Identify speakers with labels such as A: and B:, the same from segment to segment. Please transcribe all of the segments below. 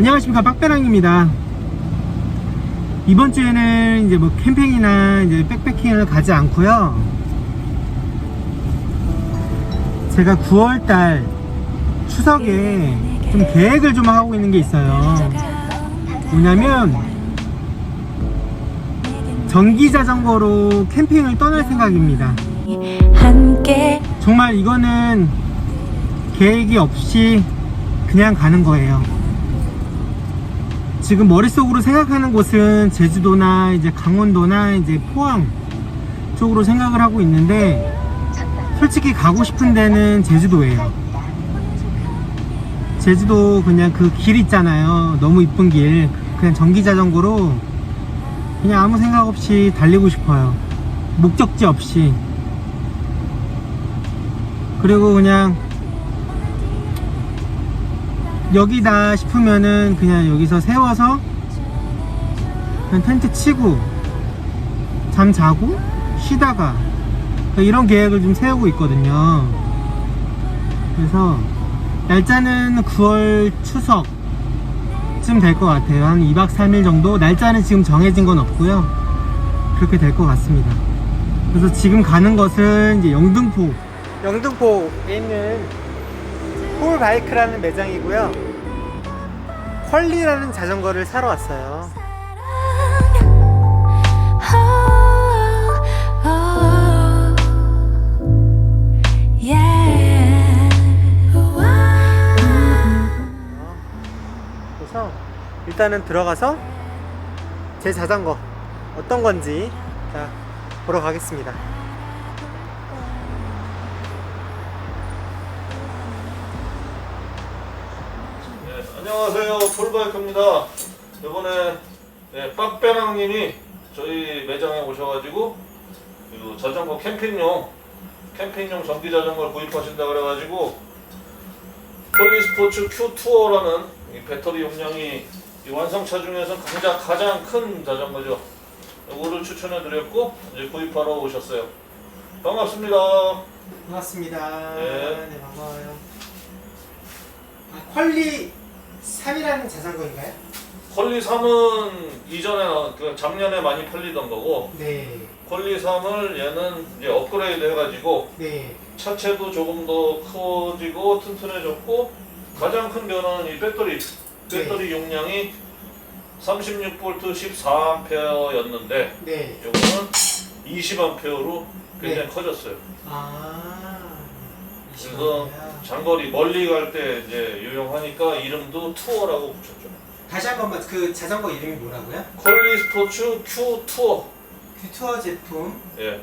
A: 안녕하십니까. 빡배랑입니다. 이번 주에는 이제 뭐 캠핑이나 이제 백패킹을 가지 않고요. 제가 9월달 추석에 좀 계획을 좀 하고 있는 게 있어요. 뭐냐면 전기 자전거로 캠핑을 떠날 생각입니다. 정말 이거는 계획이 없이 그냥 가는 거예요. 지금 머릿속으로 생각하는 곳은 제주도나 이제 강원도나 이제 포항 쪽으로 생각을 하고 있는데 솔직히 가고 싶은 데는 제주도예요. 제주도 그냥 그 길 있잖아요. 너무 이쁜 길. 그냥 전기 자전거로 그냥 아무 생각 없이 달리고 싶어요. 목적지 없이. 그리고 그냥 여기다 싶으면은 그냥 여기서 세워서 그냥 텐트 치고 잠 자고 쉬다가 그러니까 이런 계획을 좀 세우고 있거든요. 그래서 날짜는 9월 추석쯤 될 것 같아요. 한 2박 3일 정도. 날짜는 지금 정해진 건 없고요. 그렇게 될 것 같습니다. 그래서 지금 가는 것은 이제 영등포. 영등포에 있는 폴바이크라는 매장이고요. 퀄리라는 자전거를 사러 왔어요. 그래서 일단은 들어가서 제 자전거 어떤 건지 자, 보러 가겠습니다.
B: 안녕하세요. 폴바이크입니다. 이번에 네, 빡배랑님이 저희 매장에 오셔가지고 그 자전거 캠핑용 캠핑용 전기 자전거를 구입하신다 그래가지고 폴리스포츠 Q 투어라는 이 배터리 용량이 이 완성차 중에서 가장 가장 큰 자전거죠. 이거를 추천해드렸고 이제 구입하러 오셨어요. 반갑습니다.
A: 반갑습니다.
B: 네.
A: 네, 반가워요. 아, 퀄리 3이라는 자전거인가요?
B: 퀄리 3은 이전에 나- 그 작년에 많이 팔리던 거고
A: 네.
B: 퀄리 3을 얘는 이제 업그레이드 해가지고
A: 네.
B: 차체도 조금 더 커지고 튼튼해졌고 가장 큰 변화는 이 배터리 배터리 용량이 36V 14A였는데
A: 네.
B: 요거는 20A로 굉장히
A: 네.
B: 커졌어요.
A: 아. 20원이야.
B: 장거리 멀리 갈 때 이제 유용하니까 이름도 투어라고 붙였죠.
A: 다시 한 번만 그 자전거 이름이 뭐라고요?
B: 퀄리 스포츠 Q 투어.
A: 그 투어 제품
B: 예.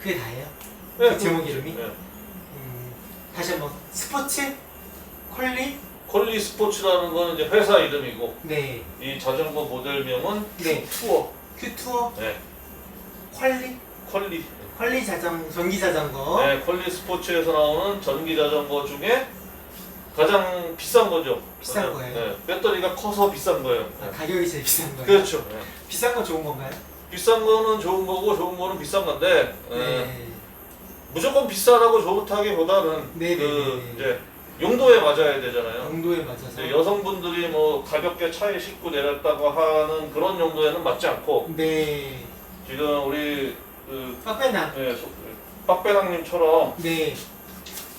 A: 그게 다예요?
B: 네,
A: 제목
B: 그-
A: 이름이?
B: 예.
A: 음, 다시 한 번 스포츠 퀄리
B: 퀄리 스포츠라는 거는 이제 회사 이름이고
A: 네.
B: 이 자전거 모델명은
A: 네.
B: 투어.
A: 그 투어
B: 네.
A: 퀄리
B: 퀄리.
A: 퀄리 자전 전기 자전거.
B: 네, 퀄리 스포츠에서 나오는 전기 자전거 중에 가장 비싼 거죠.
A: 비싼
B: 네,
A: 거예요?
B: 네, 배터리가 커서 비싼 거예요.
A: 아,
B: 네.
A: 가격이 제일 비싼 거예요.
B: 그렇죠. 네.
A: 비싼 건 좋은 건가요?
B: 비싼 거는 좋은 거고 좋은 거는 비싼 건데 네,
A: 네.
B: 무조건 비싸다고 좋다기보다는
A: 네, 네,
B: 그
A: 네, 네.
B: 이제 용도에 맞아야 되잖아요.
A: 용도에 맞아서.
B: 여성분들이 뭐 가볍게 차에 싣고 내렸다고 하는 그런 용도에는 맞지 않고
A: 네.
B: 지금 우리 그
A: 빡빼나.
B: 네, 소- 빡배랑님처럼
A: 네.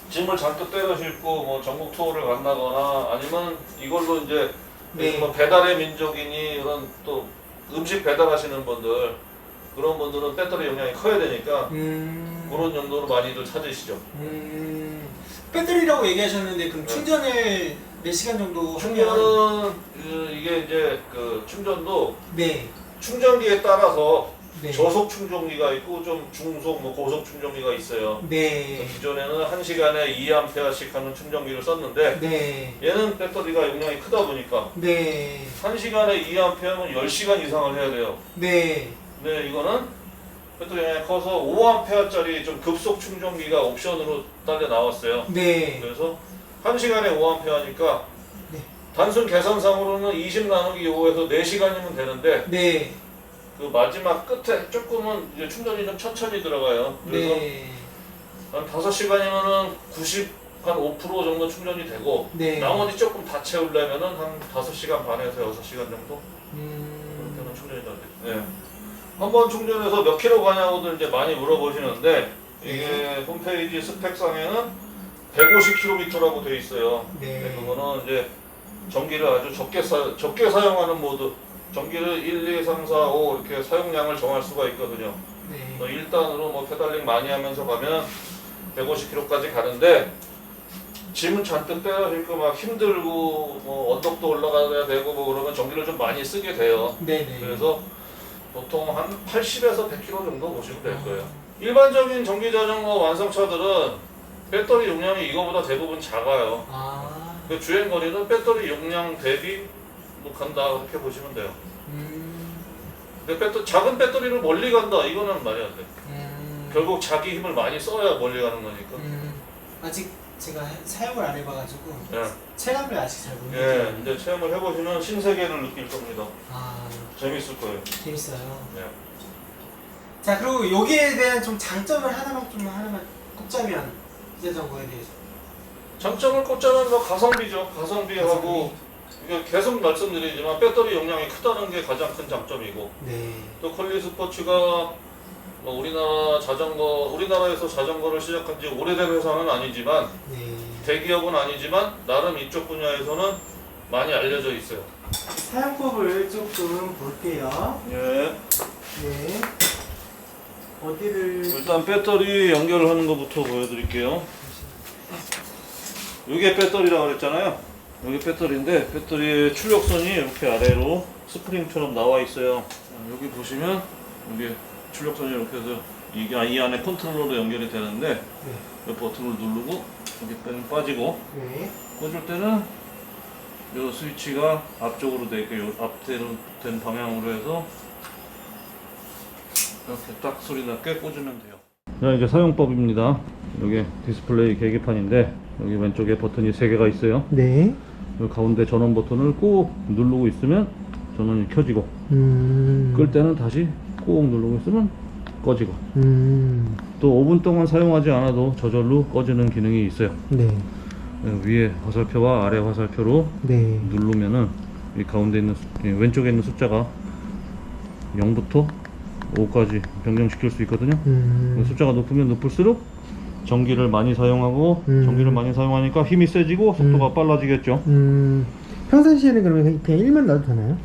B: 짐을 잔뜩 때려 싣고 뭐 전국 투어를 간다거나 아니면 이걸로 이제
A: 네.
B: 요즘 뭐 배달의 민족이니 이런 또 음식 배달하시는 분들 그런 분들은 배터리 용량이 커야 되니까
A: 음.
B: 그런 용도로 많이들 찾으시죠.
A: 음. 배터리라고 얘기하셨는데 그럼
B: 네.
A: 충전을 몇 시간 정도 하면
B: 충전은 그 이게 이제 그 충전도
A: 네.
B: 충전기에 따라서
A: 네.
B: 저속 충전기가 있고 좀 중속 뭐 고속 충전기가 있어요.
A: 네.
B: 기존에는 한 시간에 2A씩 하는 충전기를 썼는데
A: 네.
B: 얘는 배터리가 용량이 크다 보니까
A: 네.
B: 한 시간에 2A면 10시간 이상을 해야 돼요.
A: 네.
B: 근데 이거는 배터리 용량이 커서 5A짜리 좀 급속 충전기가 옵션으로 딸려 나왔어요.
A: 네.
B: 그래서 한 시간에 5A니까
A: 네.
B: 단순 계산상으로는 20 나누기 5에서 4시간이면 되는데
A: 네.
B: 그 마지막 끝에 조금은 이제 충전이 좀 천천히 들어가요. 그래서
A: 네.
B: 한 5시간이면은 90 한 5% 정도 충전이 되고
A: 네.
B: 나머지 조금 다 채우려면은 한 5시간 반에서 6시간 정도
A: 음.
B: 그때는 충전이 다 돼. 네. 한 번 충전해서 몇 킬로 가냐고들 이제 많이 물어보시는데 이게
A: 네.
B: 홈페이지 스펙상에는 150km라고 돼 있어요.
A: 네.
B: 근데 그거는 이제 전기를 아주 적게 사, 적게 사용하는 모드. 전기를 1, 2, 3, 4, 5 이렇게 사용량을 정할 수가 있거든요.
A: 네.
B: 뭐 1단으로 뭐 페달링 많이 하면서 가면 150km까지 가는데 짐은 잔뜩 빼가지고 막 힘들고 뭐 언덕도 올라가야 되고 뭐 그러면 전기를 좀 많이 쓰게 돼요.
A: 네네.
B: 그래서 보통 한 80에서 100km 정도 보시면 될 거예요. 일반적인 전기 자전거 완성차들은 배터리 용량이 이거보다 대부분 작아요.
A: 아.
B: 그 주행 거리는 배터리 용량 대비 뭐 간다 그렇게 보시면 돼요.
A: 음.
B: 근데 배터, 작은 배터리를 멀리 간다 이거는 말이 안 돼.
A: 음.
B: 결국 자기 힘을 많이 써야 멀리 가는 거니까.
A: 음. 아직 제가 사용을 안 해봐가지고
B: 예.
A: 체감을 아직 잘 모르겠어요.
B: 예, 이제 체험을 해보시면 신세계를 느낄 겁니다.
A: 아
B: 재밌을 거예요.
A: 재밌어요.
B: 예.
A: 자 그리고 여기에 대한 좀 장점을 하나만 좀 하나만 꼽자면 이 자전거에 대해서.
B: 장점을 꼽자면 뭐 가성비죠. 가성비하고 이게 계속 말씀드리지만 배터리 용량이 크다는 게 가장 큰 장점이고
A: 네.
B: 또 컬리 스포츠가 뭐 우리나라 자전거 우리나라에서 자전거를 시작한 지 오래된 회사는 아니지만
A: 네.
B: 대기업은 아니지만 나름 이쪽 분야에서는 많이 알려져 있어요.
A: 사용법을 조금 볼게요.
B: 예.
A: 네. 어디를
B: 일단 배터리 연결하는 것부터 보여드릴게요. 이게 배터리라고 그랬잖아요. 이게 배터리인데 배터리의 출력선이 이렇게 아래로 스프링처럼 나와 있어요. 여기 보시면 여기 출력선이 이렇게 해서 이게 이 안에 컨트롤러로 연결이 되는데
A: 네.
B: 이 버튼을 누르고 여기 빼면 빠지고
A: 네.
B: 꽂을 때는 이 스위치가 앞쪽으로 돼 있고 요 앞대로 된 방향으로 해서 이렇게 딱 소리 나게 꽂으면 돼요. 자 이제 사용법입니다. 여기 디스플레이 계기판인데 여기 왼쪽에 버튼이 세 개가 있어요.
A: 네.
B: 여기 가운데 전원 버튼을 꾹 누르고 있으면 전원이 켜지고
A: 음.
B: 끌 때는 다시 꾹 누르고 있으면 꺼지고
A: 음.
B: 또 5분 동안 사용하지 않아도 저절로 꺼지는 기능이 있어요.
A: 네.
B: 위에 화살표와 아래 화살표로
A: 네.
B: 누르면은 이 가운데 있는 왼쪽에 있는 숫자가 0부터 5까지 변경시킬 수 있거든요.
A: 음.
B: 숫자가 높으면 높을수록 전기를 많이 사용하고
A: 음.
B: 전기를 많이 사용하니까 힘이 세지고 속도가
A: 음.
B: 빨라지겠죠.
A: 음. 평상시에는 그러면 그냥 1만 놔도 되나요?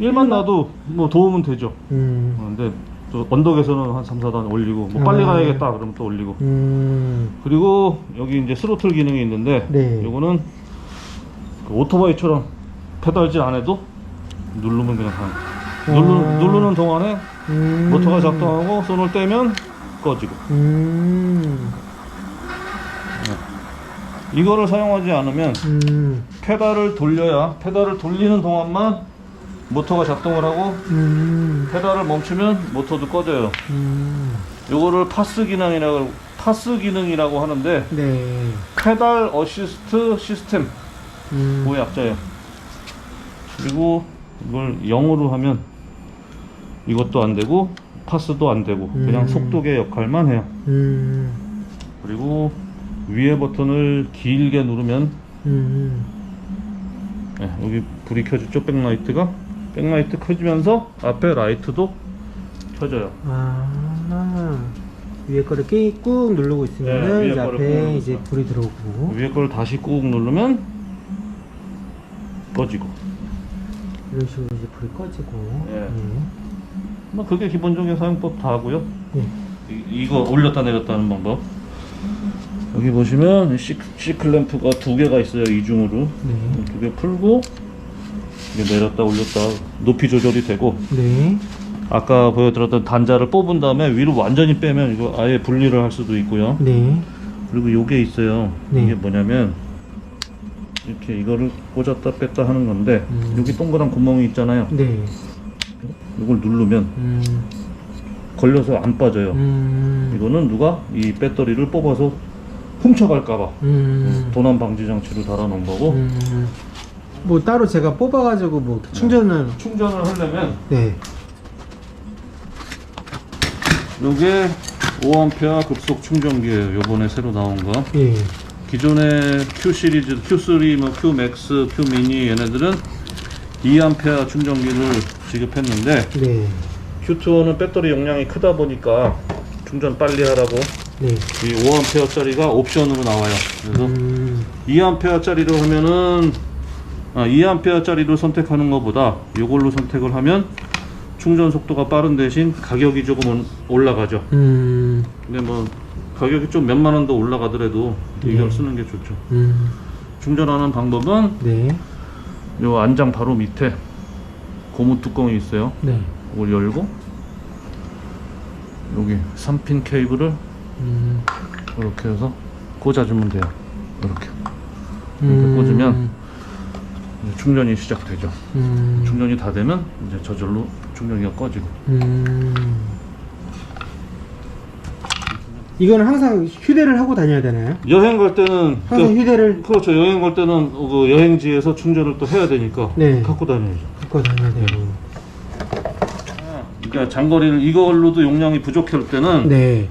B: 1만 놔도 뭐 도움은 되죠.
A: 음.
B: 어, 근데 또 언덕에서는 한 3, 4단 올리고 뭐 빨리
A: 아.
B: 가야겠다 그러면 또 올리고
A: 음.
B: 그리고 여기 이제 스로틀 기능이 있는데
A: 네.
B: 요거는 그 오토바이처럼 페달질 안 해도 누르면 그냥 가는 거예요. 누르,
A: 아.
B: 누르는 동안에
A: 음.
B: 모터가 작동하고 손을 떼면 꺼지고
A: 음.
B: 이거를 사용하지 않으면
A: 음.
B: 페달을 돌려야 페달을 돌리는 동안만 모터가 작동을 하고
A: 음.
B: 페달을 멈추면 모터도 꺼져요
A: 음.
B: 요거를 파스 기능이라고 파스 기능이라고 하는데
A: 네.
B: 페달 어시스트 시스템
A: 음.
B: 그 약자예요 그리고 이걸 0으로 하면 이것도 안 되고 파스도 안 되고 그냥
A: 음.
B: 속도계 역할만 해요
A: 음.
B: 그리고 위에 버튼을 길게 누르면
A: 음.
B: 네, 여기 불이 켜지죠 백라이트가 백라이트 켜지면서 앞에 라이트도 켜져요
A: 아. 위에 거를 끼- 꾹 누르고
B: 네,
A: 있으면
B: 위에
A: 이제
B: 거를 꾹
A: 앞에
B: 누르고
A: 이제
B: 있어요.
A: 불이 들어오고
B: 위에 걸 다시 꾹 누르면 꺼지고
A: 이런 식으로 이제 불이 꺼지고.
B: 예.
A: 예.
B: 뭐 그게 기본적인 사용법 다 하고요
A: 예.
B: 이, 이거 올렸다 내렸다 하는 방법 여기 보시면 시, C클램프가 두 개가 있어요 이중으로
A: 네.
B: 두 개 풀고 이게 내렸다 올렸다 높이 조절이 되고
A: 네.
B: 아까 보여드렸던 단자를 뽑은 다음에 위로 완전히 빼면 이거 아예 분리를 할 수도 있고요
A: 네.
B: 그리고 요게 있어요
A: 네.
B: 이게 뭐냐면 이렇게 이거를 꽂았다 뺐다 하는 건데
A: 음.
B: 여기 동그란 구멍이 있잖아요
A: 네.
B: 이걸 누르면
A: 음.
B: 걸려서 안 빠져요
A: 음.
B: 이거는 누가 이 배터리를 뽑아서 훔쳐갈까봐
A: 음.
B: 도난 방지 장치로 달아놓은 거고
A: 음. 뭐 따로 제가 뽑아가지고 뭐 이렇게 충전을.
B: 충전을 하려면
A: 네.
B: 요게 5A 급속 충전기예요 요번에 새로 나온 거
A: 예.
B: 기존의 Q 시리즈, Q3, 뭐 Q 맥스, Q 미니 얘네들은 2A 충전기를 지급했는데
A: 네.
B: Q2는 배터리 용량이 크다 보니까 충전 빨리 하라고
A: 네.
B: 이 5A짜리가 옵션으로 나와요. 그래서
A: 음,
B: 2A짜리로 하면은 아, 2A짜리를 선택하는 것보다 이걸로 선택을 하면 충전 속도가 빠른 대신 가격이 조금 올라가죠.
A: 음,
B: 근데 뭐 가격이 좀 몇만 원 더 올라가더라도 이걸
A: 네.
B: 쓰는 게 좋죠.
A: 음,
B: 충전하는 방법은
A: 네.
B: 요 안장 바로 밑에 고무 뚜껑이 있어요.
A: 네.
B: 이걸 열고 여기 3핀 케이블을
A: 음,
B: 이렇게 해서 꽂아주면 돼요. 이렇게
A: 음,
B: 꽂으면 이제 충전이 시작되죠.
A: 음,
B: 충전이 다 되면 이제 저절로 충전기가 꺼지고.
A: 음. 이거는 항상 휴대를 하고 다녀야 되나요?
B: 여행 갈 때는
A: 항상 휴대를
B: 그렇죠. 여행 갈 때는 그 여행지에서 충전을 또 해야 되니까
A: 네.
B: 갖고 다녀야죠.
A: 갖고 다녀야 돼요.
B: 그러니까 장거리를 이걸로도 용량이 부족할 때는
A: 네.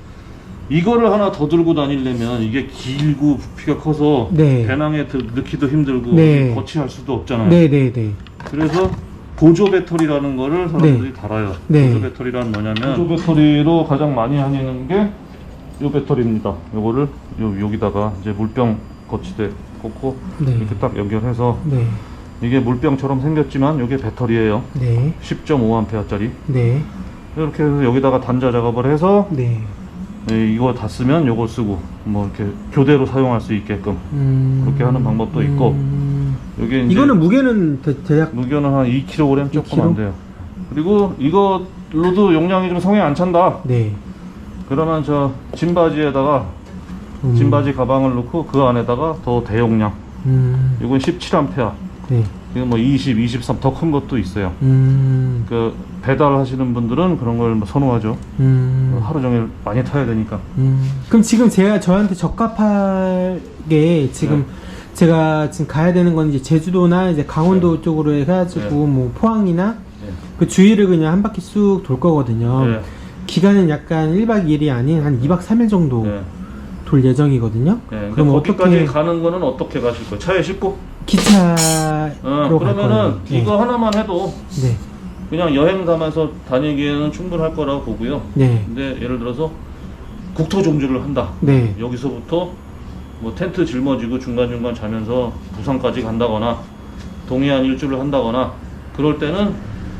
B: 이거를 하나 더 들고 다니려면 이게 길고 부피가 커서
A: 네.
B: 배낭에 드- 넣기도 힘들고
A: 네.
B: 거치할 수도 없잖아요.
A: 네, 네, 네.
B: 그래서 보조 배터리라는 거를 사람들이 달아요.
A: 네.
B: 보조 배터리란 뭐냐면 보조 배터리로 가장 많이 하는 게 이 배터리입니다. 요거를 요 여기다가 이제 물병 거치대 꽂고
A: 네.
B: 이렇게 딱 연결해서
A: 네.
B: 이게 물병처럼 생겼지만 이게 배터리예요.
A: 네.
B: 10.5A짜리.
A: 네.
B: 이렇게 해서 여기다가 단자 작업을 해서
A: 네.
B: 예, 이거 다 쓰면 요거 쓰고 뭐 이렇게 교대로 사용할 수 있게끔
A: 음.
B: 그렇게 하는 방법도 있고
A: 음.
B: 여기 이제
A: 이거는 무게는 대, 대략
B: 무게는 한 2kg 조금 안
A: 2kg?
B: 돼요. 그리고 이걸로도 용량이 좀 성에 안 찬다.
A: 네.
B: 그러면 저 짐바지에다가
A: 음.
B: 짐바지 가방을 넣고 그 안에다가 더 대용량.
A: 음.
B: 이건 17A.
A: 네.
B: 뭐 20, 23 더 큰 것도 있어요.
A: 음.
B: 그 배달하시는 분들은 그런 걸뭐 선호하죠.
A: 음.
B: 하루 종일 많이 타야 되니까.
A: 음. 그럼 지금 제가 저한테 적합하게 지금
B: 네.
A: 제가 지금 가야 되는 건 이제 제주도나 이제 강원도 쪽으로 해가지고
B: 네.
A: 뭐 포항이나
B: 네.
A: 그 주위를 그냥 한 바퀴 쑥 돌 거거든요.
B: 네.
A: 기간은 약간 1박 2일이 아닌 한 2박 3일 정도
B: 네.
A: 돌 예정이거든요.
B: 네. 그럼
A: 어떻게
B: 가는 거는 어떻게 가실 거예요? 차에 싣고?
A: 기차로
B: 어,
A: 갈
B: 그러면은.
A: 네.
B: 이거 하나만 해도
A: 네.
B: 그냥 여행 가면서 다니기에는 충분할 거라고 보고요.
A: 네.
B: 근데 예를 들어서 국토 종주를 한다.
A: 네.
B: 여기서부터 뭐 텐트 짊어지고 중간중간 자면서 부산까지 간다거나 동해안 일주를 한다거나 그럴 때는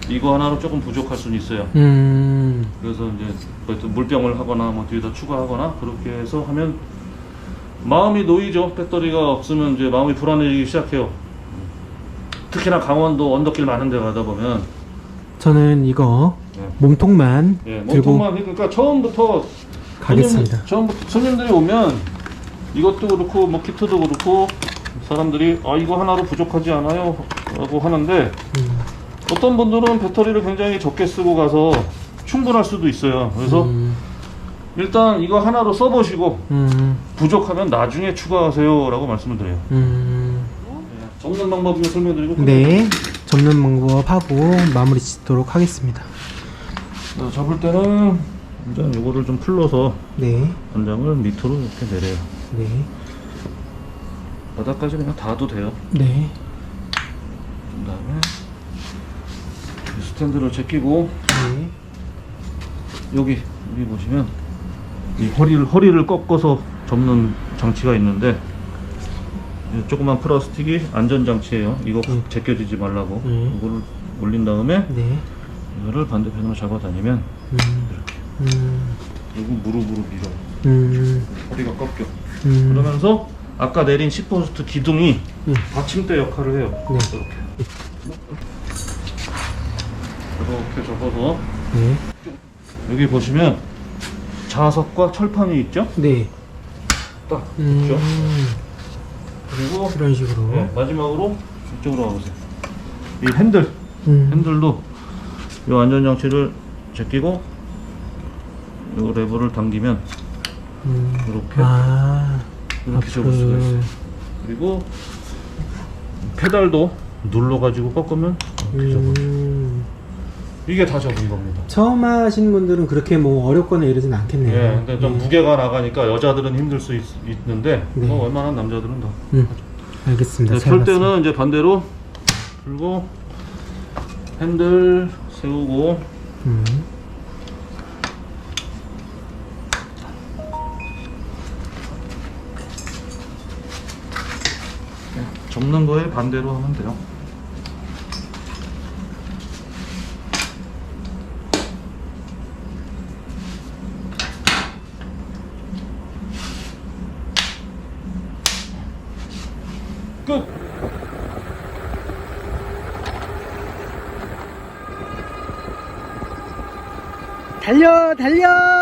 B: 이거 하나로 조금 부족할 수는 있어요.
A: 음.
B: 그래서 이제 뭐또 물병을 하거나 뭐 뒤에다 추가하거나 그렇게 해서 하면 마음이 놓이죠. 배터리가 없으면 이제 마음이 불안해지기 시작해요. 특히나 강원도 언덕길 많은 데 가다 보면
A: 저는 이거
B: 네.
A: 몸통만
B: 예,
A: 들고
B: 몸통만 그러니까 처음부터
A: 가겠습니다.
B: 손님, 처음부터 손님들이 오면 이것도 그렇고 뭐 키트도 그렇고 사람들이 아 이거 하나로 부족하지 않아요 라고 하는데
A: 음.
B: 어떤 분들은 배터리를 굉장히 적게 쓰고 가서 충분할 수도 있어요 그래서
A: 음.
B: 일단 이거 하나로 써보시고
A: 음.
B: 부족하면 나중에 추가하세요 라고 말씀을 드려요
A: 음.
B: 접는 방법 좀 설명드리고
A: 네. 접는 방법 하고 마무리 짓도록 하겠습니다.
B: 어, 접을 때는 일단 요거를 좀 풀러서
A: 네.
B: 단장을 밑으로 이렇게 내려요
A: 네.
B: 바닥까지 그냥 닿아도 돼요
A: 네.
B: 그 다음에 스탠드를 제끼고
A: 네.
B: 여기 여기 보시면 이 허리를 허리를 꺾어서 접는 장치가 있는데 이 조그만 플라스틱이 안전 장치예요. 이거
A: 음.
B: 제껴지지 말라고
A: 음.
B: 이거를 올린 다음에
A: 네.
B: 이거를 반대편으로 잡아다니면
A: 음.
B: 이렇게
A: 음.
B: 그리고 무릎으로 밀어
A: 음.
B: 허리가 꺾여
A: 음.
B: 그러면서 아까 내린 10V 기둥이
A: 음.
B: 받침대 역할을 해요.
A: 네.
B: 이렇게 이렇게 접어서
A: 네.
B: 여기 보시면 자석과 철판이 있죠?
A: 네.
B: 딱
A: 음.
B: 있죠? 그리고
A: 이런 식으로.
B: 네, 마지막으로 이쪽으로 와보세요. 이 핸들,
A: 음.
B: 핸들도 이 안전장치를 제끼고 이 레버를 당기면
A: 음.
B: 이렇게
A: 아.
B: 이렇게 접을 수가 있어요. 그리고 페달도 눌러가지고 꺾으면 이렇게 접어요.
A: 음.
B: 이게 다 접은 겁니다.
A: 처음 하시는 분들은 그렇게 뭐 어렵거나 이러진 않겠네요.
B: 예, 근데 좀
A: 음.
B: 무게가 나가니까 여자들은 힘들 수 있, 는데
A: 네.
B: 뭐 웬만한 남자들은 다.
A: 음, 알겠습니다.
B: 네,
A: 잘 봤습니다.
B: 때는 이제 반대로 들고 핸들 세우고
A: 음.
B: 접는 거에 반대로 하면 돼요. 끝.
A: 달려 달려